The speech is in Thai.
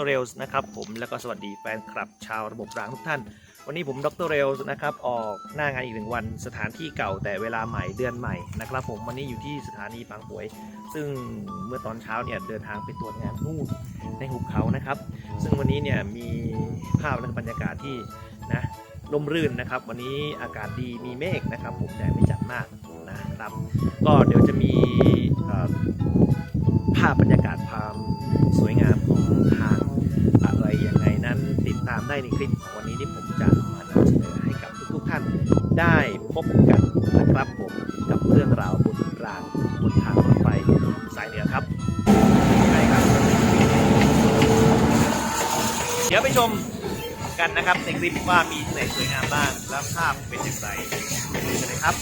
รเรลส์นะครับผมแล้วก็สวัสดีแฟนคลับชาวระบบรางทุกท่าน วันนี้ผมดรเรลส์นะครับออกหน้างานอีกหนึ่งวันสถานที่เก่าแต่เวลาใหม่เดือนใหม่นะครับผมวันนี้อยู่ที่สถานีบางป่วย ซึ่งเมื่อตอนเช้าเนี่ยเดินทางไปตรวจงานนู่นในหุบเขานะครับ ซึ่งวันนี้เนี่ยมีภาพและบรรยากาศที่นะลมรื่นนะครับ วันนี้อากาศดีมีเมฆนะครับผมแต่ไม่จัดมากนะครับ ก็เดี๋ยวจะมี ติดตามได้ในคลิปของวันนี้ที่ผมจะมานำเสนอให้กับทุกๆท่าน ได้พบกันนะครับผมกับเรื่องราวบนรางบนทางรถไฟสายเหนือครับใช่ครับ เดี๋ยวไปชมกันนะครับในคลิปว่ามีที่ไหนสวยงามบ้างและภาพเป็นอย่างไรดูกันเลยครับ